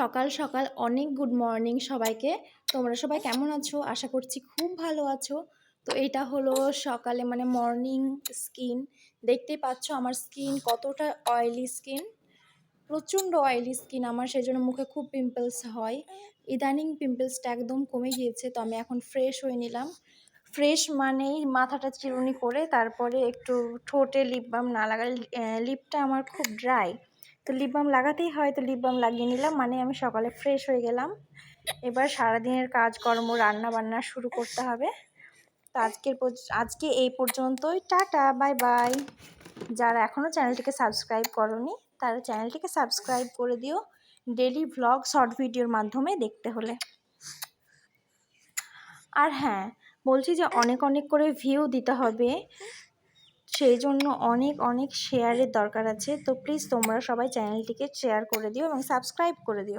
সকাল সকাল অনেক গুড মর্নিং সবাইকে। তোমরা সবাই কেমন আছো? আশা করছি খুব ভালো আছো। তো এটা হলো সকালে মানে মর্নিং স্কিন দেখতেই পাচ্ছ আমার স্কিন কতটা অয়েলি স্কিন প্রচণ্ড অয়েলি স্কিন আমার সেই জন্য মুখে খুব পিম্পলস হয়। ইদানিং পিম্পলসটা একদম কমে গিয়েছে, তো আমি এখন ফ্রেশ হয়ে নিলাম। ফ্রেশ মানেই মাথাটা চিরুনি করে, তারপরে একটু ঠোঁটে লিপ বাম না লাগালে লিপটা আমার খুব ড্রাই তো লিপ বাম লাগাতেই হয়, তো লিপ বাম লাগিয়ে নিলাম। মানে আমি সকালে ফ্রেশ হয়ে গেলাম। এবার সারাদিনের কাজকর্ম রান্না বান্না শুরু করতে হবে। তো আজকের আজকে এই পর্যন্তই। টাটা বাই বাই যারা এখনও চ্যানেলটিকে সাবস্ক্রাইব করনি, তারা চ্যানেলটিকে সাবস্ক্রাইব করে দিও ডেলি ভ্লগ শর্ট ভিডিওর মাধ্যমে দেখতে হলে। আর হ্যাঁ বলছি যে অনেক অনেক করে ভিউ দিতে হবে। সেই জন্য অনেক অনেক শেয়ারের দরকার আছে। তো প্লিজ তোমরা সবাই চ্যানেলটিকে শেয়ার করে দিও এবং সাবস্ক্রাইব করে দিও।